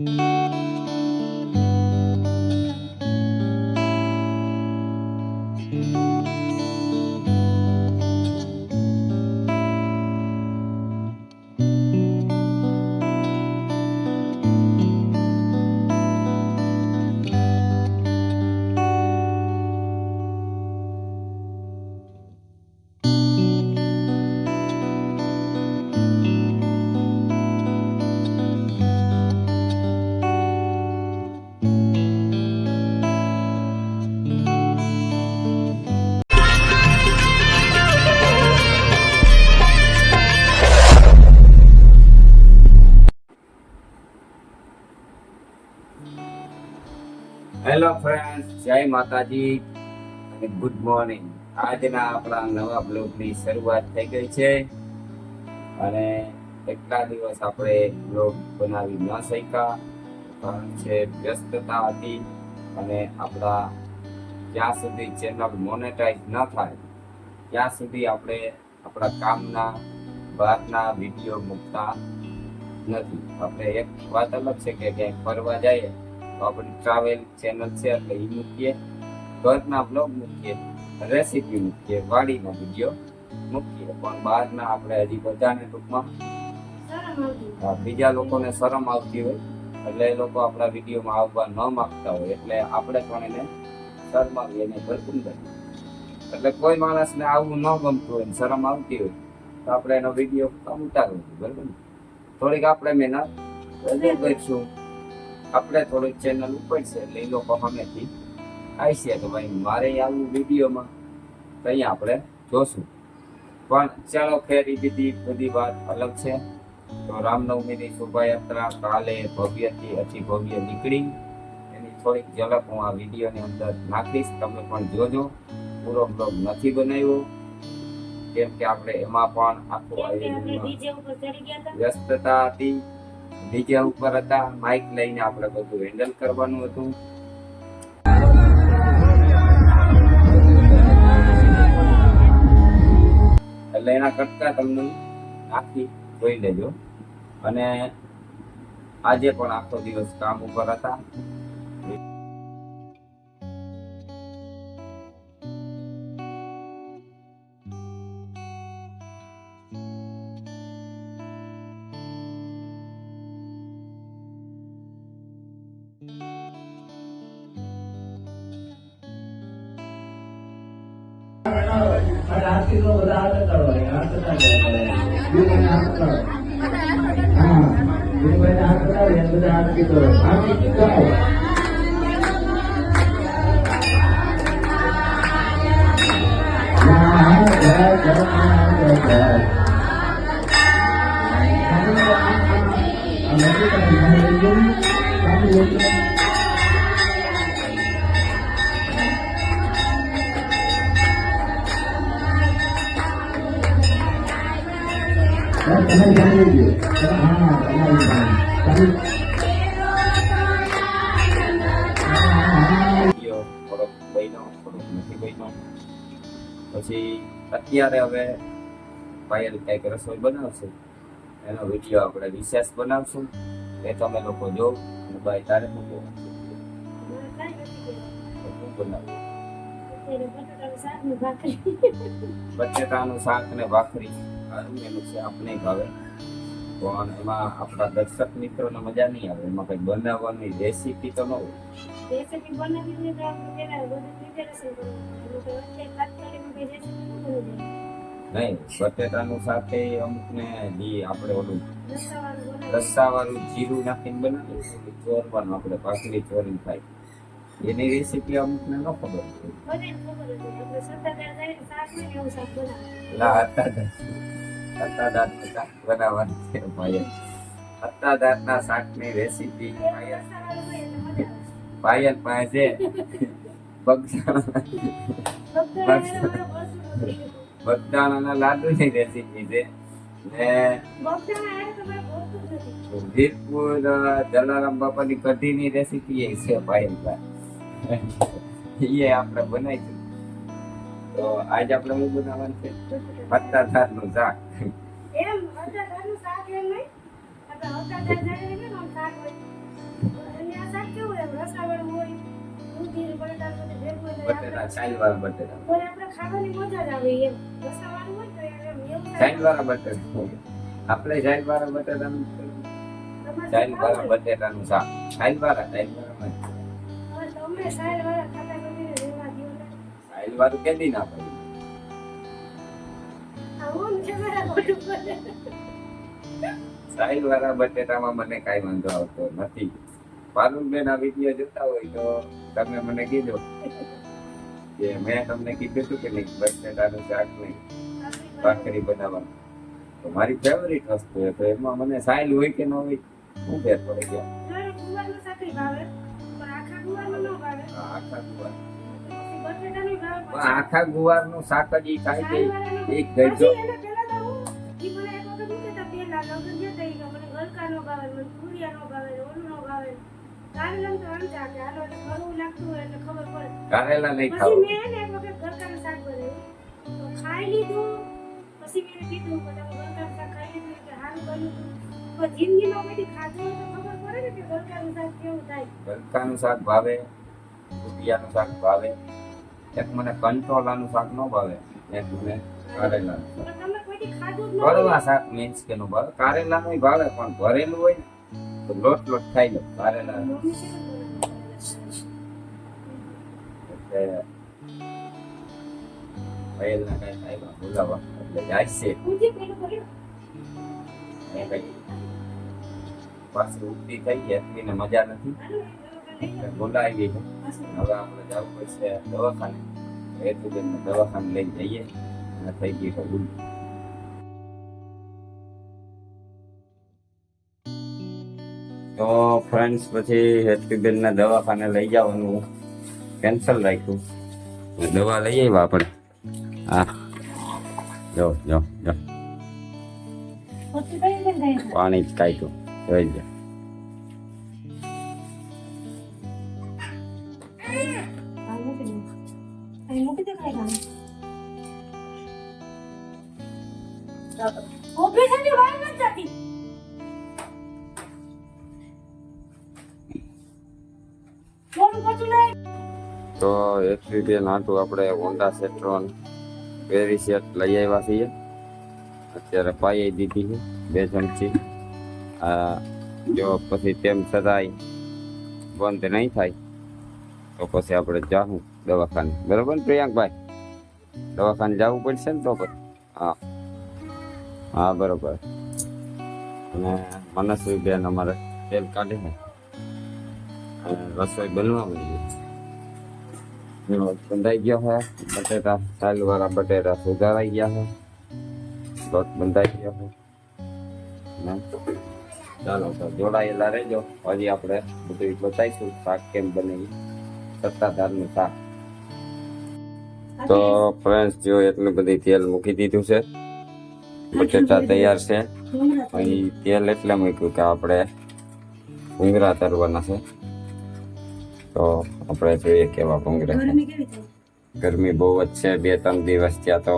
Hello friends જય માતાજી અને ગુડ મોર્નિંગ આજના આપણા નવા બ્લોગની શરૂઆત થઈ ગઈ છે અને એટલા દિવસ આપણે બ્લોગ બનાવી ન શક્યા, કારણ છે વ્યસ્તતા હતી અને આપણા જ્યાં સુધી ચેનલ મોનેટાઈઝ ન થાય, ત્યાં સુધી આપણે આપણા કામના બહારના વીડિયો મૂકતા નથી. આપણે એક વાત અલગ છે કે ક્યાંય ફરવા જઈએ તો આપણી ટ્રાવેલ ચેનલ છે એટલે એ મૂકીએ. ઘરના બ્લોગ મૂકીએ રેસીપી મૂકીએ વાડીના વીડિયો મૂકીએ. પણ બહારના આપણે હજી બધાને ટૂંકમાં બીજા લોકોને શરમ આવતી હોય એટલે એ લોકો આપણા વિડીયોમાં આવવા ન માગતા હોય એટલે આપણે પણ એને શરમાવી એને ભરપૂર કરીએ. એટલે કોઈ માણસને આવવું ન ગમતું હોય શરમ આવતી હોય તો આપણે એનો વીડિયો ઉતારવો બરાબર થોડીક આપણે મહેનત કરીશું. આપણે થોડીક ચેનલ ઉપર છે એટલે એ લોકો સામેથી આવશે તો ભાઈ મારે આવું વિડીયોમાં તો અહીંયા આપણે જોશું. પણ ચાલો ખેર એ બધી બધી વાત અલગ છે. તો રામનવમીની શોભાયાત્રા કાલે ભવ્યથી અતિ ભવ્ય નીકળી. એની થોડીક ઝલક હું આ વિડીયોની અંદર નાખીશ. તમે પણ જોજો. પૂરો બ્લોગ નથી બનાવ્યો. કેમ કે આપણે એમાં પણ આખું આયોજનમાં વ્યસ્તતા હતી. ડીજે ઉપર હતા માઇક લઈને આપણે બધું હેન્ડલ કરવાનું હતું. એટલે એના કરતા તમને આખી જોઈ લેજો. અને આજે પણ આખો દિવસ કામ ઉપર હતા. અને આરતી નો બધા હાથ કરો હાથ ના કરો હાથ કરો હા બીજાને હાથ કરાવે બધા આરતી કરો આરતી કરો ના, જય પછી અત્યારે હવે ભાઈ કંઈક રસોઈ બનાવશે. એનો વીડિયો આપણે વિશેષ બનાવશું. એ તમે લોકો જો ભાઈ તારે મૂકો બટેટાનું શાક ને ભાખરી. એનું છે આપણે ભાવે પણ એમાં આપણા દર્શક મિત્રોને મજા નહીં આવે. એમાં કંઈ બનાવવાની રેસીપી તો ન હોય. રેસીપી બનાવી તો બધું પ્રિપેરેશન નહીં બટેટાનું શાક એ અમુક ને જે આપણે ઓલું રસાવાળું રસ્સાવાળું જીરું નાખીને બનાવીએ ચોર ચોરવાનું આપણે ભાખરી ચોરીને ખાય એની રેસીપી અમુકને ન ખબર અત્તાદારનું શાકની રેસીપી પાયલ પાસે બગદાણાના લાડુની રેસીપી છે. ને વીરપુર જલારામ બાપાની કઢીની રેસીપી એ છે પાયલભાઈ એ આપણે બનાવીશું તો આજ આપણે હું બનાવવાનું છે? પત્તાધારનું શાક એમ પત્તાધારનું શાક બટેટા બધું બટેટા ચાઈવાળા બટેટા. આપણે ખાવાની મજા જ બટેટા. આપણે શાક. ચાઈવાળા ચાઈવાળા વાળા સાઈલ વાળા ખાતા નથી રહેવા દો ને. સાઈલ વાળું કેદી ના પડે આવું છે મારા મોઢું પર. સાઈલ વાળા બટેટામાં મને કાંઈ વાંધો આવતો નથી પારુલબેન આ વીડિયો જોતા હોય તો તમે મને કીધો કે મેં તમને કીધું હતું કે નહીં બટેટાનું શાક નહીં ભાખરી બનાવવાનું તો મારી ફેવરિટ વસ્તુ છે તો એમાં મને સાઈલ હોય કે ન હોય હું ફેર પડી ગયા આખા ગુવાર ગુવારનું શાક. જ એક ઈ કે નો નો નો કારેલા નહીં ખાવું. એક વખત ગલકાનું શાક બનાવ્યું. તો ખાઈ લીધું. પછી મેં કીધું કે તમે ગલકાનું શાક ખાઈ લીધું કે સારું બન્યું પણ જિંદગીમાં કોઈ ખાધું તો ખબર પડે ને કે ગલકાનું શાક કેવું થાય. ગલકાનું શાક ભાવે. ભૂટિયાનું શાક ભાવે. એક મને કંટોલાનું શાક ન ભાવે. એક મને કારેલાનું કડવા શાક મીન્સ કે નું ભાવે કારેલાનું ભાવે પણ ભરેલું હોય તો લોટ લોટ ખાઈ લો. કારેલા. એટલે કાંઈ બોલાવા. એટલે જાય છે. પાછી ઉગતી થઈ ગયા મજા નથી. બોલાવી પાછું. હવે આપણે જવું પડશે દવાખાને. હેતુબેનને દવાખાને લઈ જઈએ. અને થઈ ગઈ કબૂલ તો ફ્રેન્ડ્સ પછી હેતુબેનને દવાખાને લઈ જવાનું કેન્સલ રાખ્યું. દવા લઈ આવ્યા આપણે. હા. જો જો જો? પાણી જ કાઢ્યું જોઈ લો તો એકવી બેન હાટું આપણે હોન્ડા સેટ્રોન વેરી સેટ લઈ આવ્યા છીએ. અત્યારે પાઈ દીધી છે, બે ચમચી આ જો પછી તેમ છતાંય બંધ નહીં થાય, તો પછી આપણે જાઉં દવાખાને. બરાબર ને પ્રિયાંકભાઈ? દવાખાને જવું પડશે ને તો પછી? હા. હા, બરોબર. અને મનસ્વી બેન અમારે તેલ કાઢી ને અને રસોઈ બનવા મળી બંધાઈ ગયો છે બટેટા સાલ વાળા બટેટા સુધારાઈ ગયા છે લોટ બંધાઈ ગયો છે ચાલો તો જોડાયેલા રહેજો હજી આપણે બધું બતાવીશું શાક કેમ બને. સત્તાધારનું શાક તો ફ્રેન્ડ્સ જો એટલું બધી તેલ મૂકી દીધું છે બટેટા તૈયાર છે અહીં તેલ એટલે મૂક્યું કે આપણે ભૂંગળા તરવાના છે તો આપણે જોઈએ કેવા ભૂંગળા ગરમી બહુ જ છે. બે ત્રણ દિવસ ત્યાં તો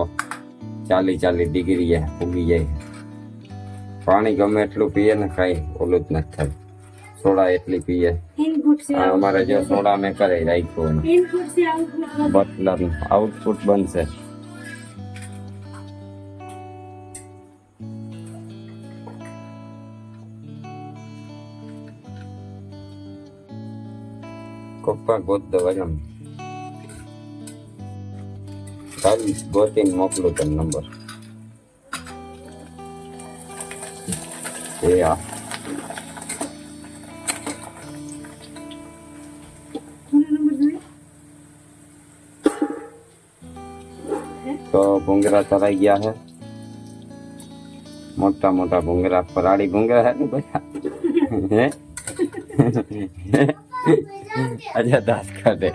ચાલી ચાલી ડિગ્રી ઉગી જાય પાણી ગમે એટલું પીએ ને કાંઈ ઓલું જ નથી થાય. સોડા એટલી પીએ. અમારે જો સોડા મેં કરે રાખ્યું બટલર આઉટપુટ બનશે. કોપા ગોત દવા એમ કાલ ગોતીને મોકલું તને નંબર એ આ નંબર જોઈએ તો ભૂંગરા તરાઈ ગયા છે મોટા મોટા ભૂંગરા ફરાળી ભૂંગરા છે ને બધા હે અચ્છા દાંત કાઢે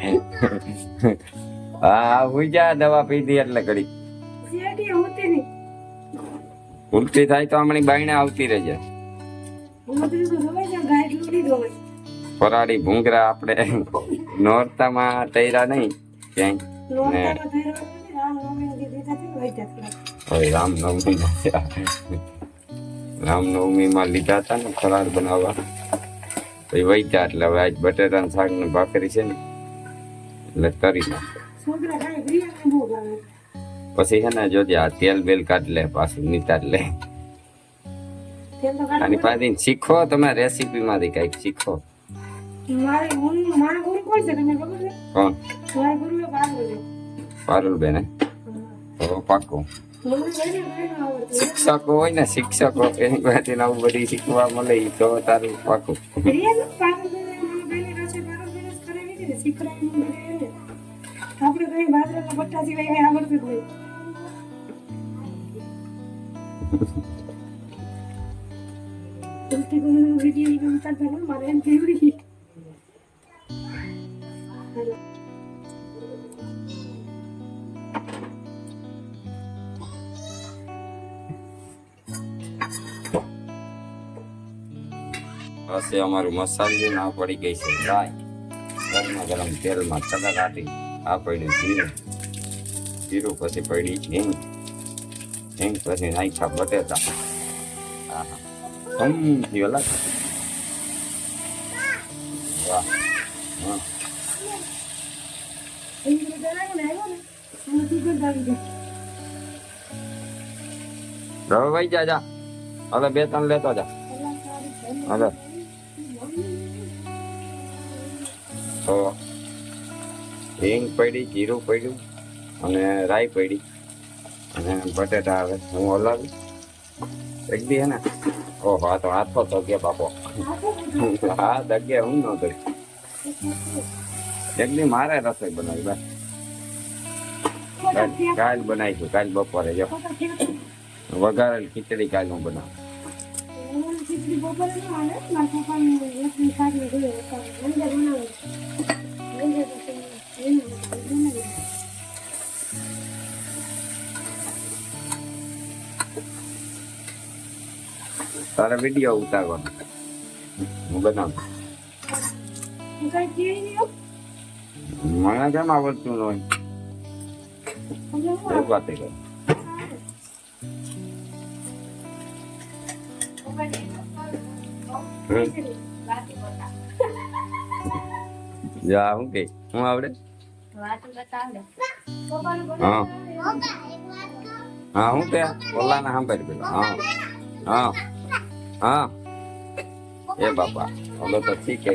હા ઉજા દવા પીધી એટલે શેરડી ઉલટી થાય તો હમણાં બાયણે આવતી રહેજે. ફરાળી ભૂંગરા આપણે નોરતામાં તૈરા નહીં ક્યાંય. રામનવમી રામનવમીમાં લીધા હતા ને ફરાળ બનાવવા. તો એ વૈતા એટલે હવે આજ બટેટાનું શાક ને ભાખરી છે ને એટલે કરી નાખ. પછી છે ને જોજે આ તેલ બેલ કાઢ લે પાછું નીતાર લે. આની પાછી શીખો તમે રેસીપી માંથી કંઈક શીખો. કોણ પારુલ બેન પાકું શિક્ષકો હોય ને શિક્ષકો એની પાસેથી નવું બધી શીખવા મળે તો તારું પાકું આપણે કઈ બાજરાના પટ્ટા સિવાય આવડતું જ નહીં પછી અમારું મસાલું ના પડી ગઈ છે ડ્રાય ગરમા ગરમ તેલમાં ચગા કાઢી, આ પડ્યું જીરું. જીરું પછી પડી હિંગ. હિંગ પછી નાખ્યા બટેટા. આહા. વાહ હા એવી રીતે કરાવ્યું ને આવ્યો ને એનું સુગંધ આવી જાય રવે ભાઈ જા જા. હવે બે ત્રણ લેતો જા. હવે તો હિંગ પડી, જીરું પડ્યું અને રાઈ પડી. અને બટેટા આવે, હું હલાવી. એક દી હે ને? ઓહો, આ તો હાથો તો ગયા બાપો. હા દગે હું ન કરી. એક દી મારે રસોઈ બનાવી, બસ. કાલ- બનાવીશું કાલ બપોરે, જો. વઘારેલ ખીચડી કાલ હું બનાવું. બપોરે તારે વીડિયો ઉતારવાનો હું બનાવું હું કઈ કહે નહીં હો. મને કેમ આવડતું ન હોય સમજો એ હો. વાતે કર હમ. જા હું કે? હું આવડે? હા. હા હું કે? ઓલા ના સાંભળી પેલો. હા. હા. હા. એ બાપા હવે તો ઠીક હે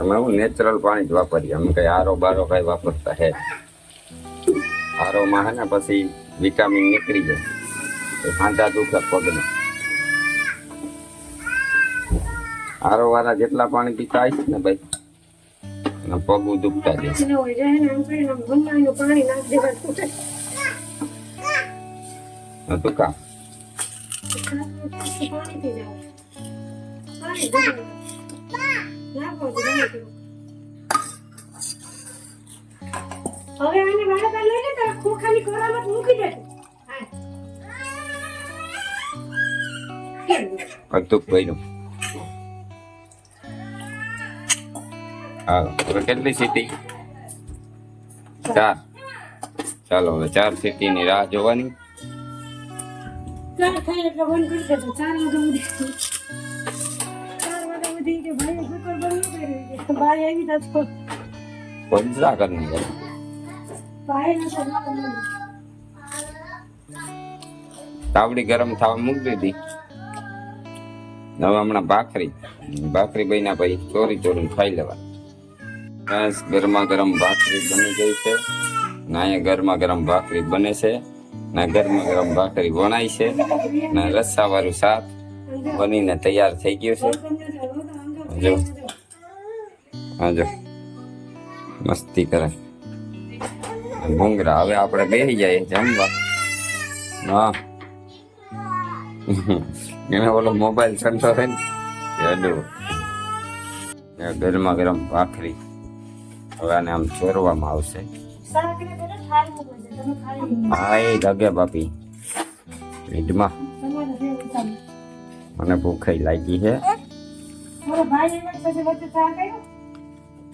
અમે હું નેચરલ પાણી જ વાપરીએ. અમે કઈ આરો બારો કઈ વાપરતા હે આરો માં હે ને પછી વિટામિન નીકળી જાય. તો સાંધા દુખે પગને. આરો વાળા જેટલા પાણી પીતા આવીશ ને ભાઈ પગ દુખતા જાય. પાણી પી જાવ પી નાખો હવે આને પર લઈ લે તો ખોખાની કોરામાં મૂકી દે હા. ભાઈનું હા કેટલી સીટી? ચાર. ચાલો હવે ચાર સીટી ની રાહ જોવાની. ચાર થાય એટલે બંધ કરી દેજો ચાર વાગે ભાઈ ભાઈ ભાઈ તાવડી ગરમ થવા મૂકી દીધી. હવે હમણાં ભાખરી. ભાખરી બન્યા પછી ચોરી ચોરી ખાઈ લેવા. બસ ગરમા ગરમ ભાખરી બની ગઈ છે. ના અહીંયા ગરમા ગરમ ભાખરી બને છે. ના ગરમા ગરમ ભાખરી વણાય છે. ના રસ્સા વાળું શાક બનીને તૈયાર થઈ ગયું છે. જો. હા મસ્તી કરે. ભૂંગરા હવે આપણે બેસી જઈએ જમવા હા. એને ઓલો મોબાઈલ ઠંડો હોય ને ગરમા ગરમ ભાખરી. હવે આને આમ ચોરવામાં આવશે. હા, એ દગે બાપી. ઉતારો મને ભૂખાઈ લાગી છે. મારો ભાઈ એમ જ પછી વચ્ચે ચા કર્યો?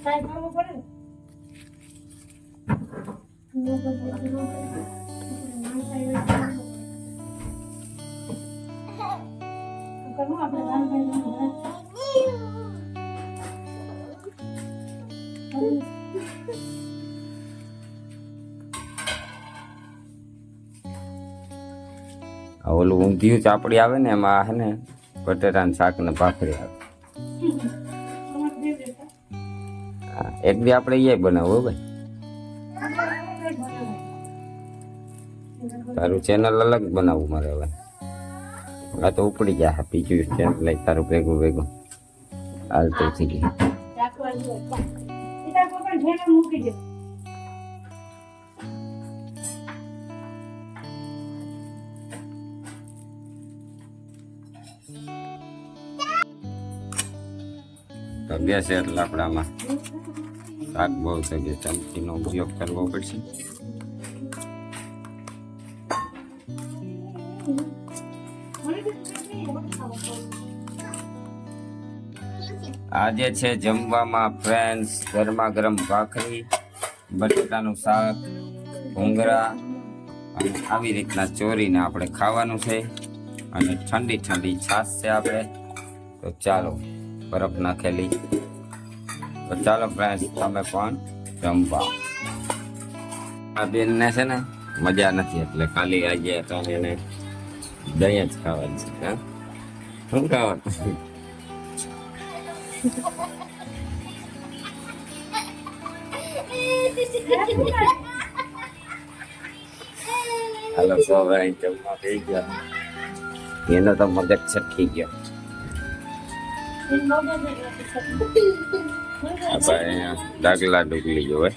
કાંઈ કરવું પડે? ને. નો ઓલું ઊંધિયું ચાપડી આવે ને એમાં હે ને બટેટાનું શાક ને ભાખરી આવે. એક દી આપણે એ બનાવવું હો ભાઈ. તારું ચેનલ અલગ બનાવવું મારે હવે. આ તો ઉપડી ગયા હા બીજું ચેનલ લઈ તારું ભેગું ભેગું. હાલતું થઈ ગયું ચાકવા જેવો. સીધા પકડ ઠેલો મૂકી દે તો ગેસ એટલે આપણામાં શાક બહુ જે ચમચીનો ઉપયોગ કરવો પડશે. આજે છે જમવામાં ફ્રેન્ડ્સ ગરમા ગરમ ભાખરી, બટેટાનું શાક, ભૂંગળા, અને આવી રીતના ચોરીને આપણે ખાવાનું છે. અને ઠંડી ઠંડી છાશ છે આપણે. તો ચાલો, બરફ નાખેલી. તો ચાલો ફ્રેન્ડ્સ તમે પણ જમવા આ બેનને છે ને મજા નથી એટલે ખાલી આજે તો એને દહીં જ ખાવાનું છે હા શું ખાવાનું હાલો તો હવે અહીં જમવા થઈ ગયા એનો તો મગજ છટકી ગયો આપણે અહીંયા ડાગલા ડુગલી જોવે.